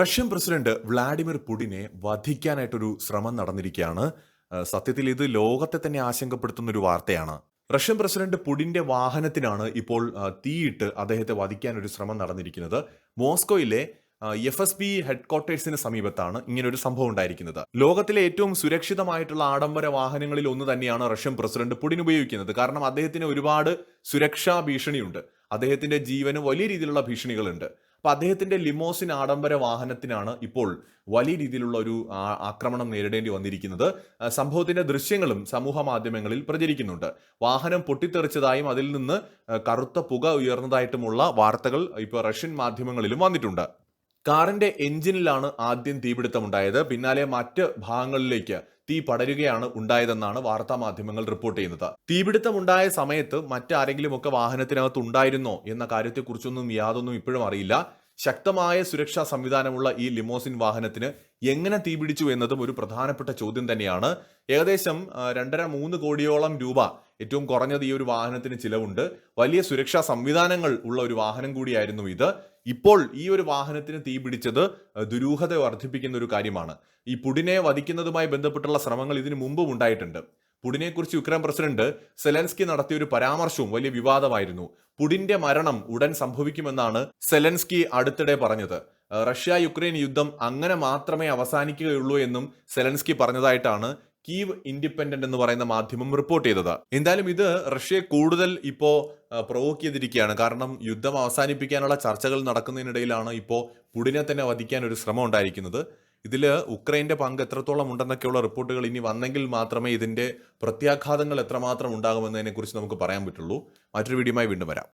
Russian president Vladimir പുടിനെ വധിക്കാനായിട്ടൊരു ശ്രമം നടന്നിരിക്കുകയാണ്. സത്യത്തിൽ ഇത് ലോകത്തെ തന്നെ ആശങ്കപ്പെടുത്തുന്ന ഒരു വാർത്തയാണ്. റഷ്യൻ പ്രസിഡന്റ് പുടിന്റെ വാഹനത്തിനാണ് ഇപ്പോൾ തീയിട്ട് അദ്ദേഹത്തെ വധിക്കാൻ ഒരു ശ്രമം നടന്നിരിക്കുന്നത്. മോസ്കോയിലെ എഫ് എസ് ബി ഹെഡ്ക്വാർട്ടേഴ്സിന് സമീപത്താണ് ഇങ്ങനെ ഒരു സംഭവം ഉണ്ടായിരിക്കുന്നത്. ലോകത്തിലെ ഏറ്റവും സുരക്ഷിതമായിട്ടുള്ള ആഡംബര വാഹനങ്ങളിൽ ഒന്ന് തന്നെയാണ് റഷ്യൻ പ്രസിഡന്റ് പുടിൻ ഉപയോഗിക്കുന്നത്. കാരണം അദ്ദേഹത്തിന് ഒരുപാട് സുരക്ഷാ ഭീഷണിയുണ്ട്. അദ്ദേഹത്തിന്റെ ജീവന് വലിയ രീതിയിലുള്ള ഭീഷണികളുണ്ട്. അപ്പൊ അദ്ദേഹത്തിന്റെ ലിമോസിൻ ആഡംബര വാഹനത്തിനാണ് ഇപ്പോൾ വലിയ രീതിയിലുള്ള ഒരു ആക്രമണം നേരിടേണ്ടി വന്നിരിക്കുന്നത്. സംഭവത്തിന്റെ ദൃശ്യങ്ങളും സമൂഹ മാധ്യമങ്ങളിൽ പ്രചരിക്കുന്നുണ്ട്. വാഹനം പൊട്ടിത്തെറിച്ചതായും അതിൽ നിന്ന് കറുത്ത പുക ഉയർന്നതായിട്ടുമുള്ള വാർത്തകൾ ഇപ്പോൾ റഷ്യൻ മാധ്യമങ്ങളിലും വന്നിട്ടുണ്ട്. കാറിന്റെ എഞ്ചിനിലാണ് ആദ്യം തീപിടുത്തമുണ്ടായത്. പിന്നാലെ മറ്റ് ഭാഗങ്ങളിലേക്ക് തീ പടരുകയാണ് ഉണ്ടായതെന്നാണ് വാർത്താ മാധ്യമങ്ങൾ റിപ്പോർട്ട് ചെയ്യുന്നത്. തീപിടുത്തമുണ്ടായ സമയത്ത് മറ്റാരെങ്കിലും ഒക്കെ വാഹനത്തിനകത്ത് ഉണ്ടായിരുന്നോ എന്ന കാര്യത്തെക്കുറിച്ചൊന്നും യാതൊന്നും ഇപ്പോഴും അറിയില്ല. ശക്തമായ സുരക്ഷാ സംവിധാനമുള്ള ഈ ലിമോസിൻ വാഹനത്തിന് എങ്ങനെ തീപിടിച്ചു എന്നതും ഒരു പ്രധാനപ്പെട്ട ചോദ്യം തന്നെയാണ്. ഏകദേശം രണ്ടര മൂന്ന് കോടിയോളം രൂപ ഏറ്റവും കുറഞ്ഞത് ഈ ഒരു വാഹനത്തിന് ചിലവുണ്ട്. വലിയ സുരക്ഷാ സംവിധാനങ്ങൾ ഉള്ള ഒരു വാഹനം കൂടിയായിരുന്നു ഇത്. ഇപ്പോൾ ഈ ഒരു വാഹനത്തിന് തീ പിടിച്ചത് ദുരൂഹത വർദ്ധിപ്പിക്കുന്ന ഒരു കാര്യമാണ്. ഈ പുടിനെ വധിക്കുന്നതുമായി ബന്ധപ്പെട്ടുള്ള ശ്രമങ്ങൾ ഇതിനു മുമ്പും ഉണ്ടായിട്ടുണ്ട്. പുടിനെക്കുറിച്ച് യുക്രൈൻ പ്രസിഡന്റ് സെലൻസ്കി നടത്തിയ ഒരു പരാമർശവും വലിയ വിവാദമായിരുന്നു. പുടിന്റെ മരണം ഉടൻ സംഭവിക്കുമെന്നാണ് സെലൻസ്കി അടുത്തിടെ പറഞ്ഞത്. റഷ്യ യുക്രൈൻ യുദ്ധം അങ്ങനെ മാത്രമേ അവസാനിക്കുകയുള്ളൂ എന്നും സെലൻസ്കി പറഞ്ഞതായിട്ടാണ് കീവ് ഇൻഡിപെൻഡന്റ് എന്ന് പറയുന്ന മാധ്യമം റിപ്പോർട്ട് ചെയ്തത്. എന്തായാലും ഇത് റഷ്യയെ കൂടുതൽ ഇപ്പോ പ്രൊവോക്ക് ചെയ്തിരിക്കുകയാണ്. കാരണം യുദ്ധം അവസാനിപ്പിക്കാനുള്ള ചർച്ചകൾ നടക്കുന്നതിനിടയിലാണ് ഇപ്പോൾ പുടിനെ തന്നെ വധിക്കാൻ ഒരു ശ്രമം ഉണ്ടായിരിക്കുന്നത്. ഇതിൽ ഉക്രൈന്റെ പങ്ക് എത്രത്തോളം ഉണ്ടെന്നൊക്കെയുള്ള റിപ്പോർട്ടുകൾ ഇനി വന്നെങ്കിൽ മാത്രമേ ഇതിന്റെ പ്രത്യാഘാതങ്ങൾ എത്രമാത്രം ഉണ്ടാകുമെന്നതിനെക്കുറിച്ച് നമുക്ക് പറയാൻ പറ്റുള്ളൂ. മറ്റൊരു വീഡിയോയുമായി വീണ്ടും വരാം.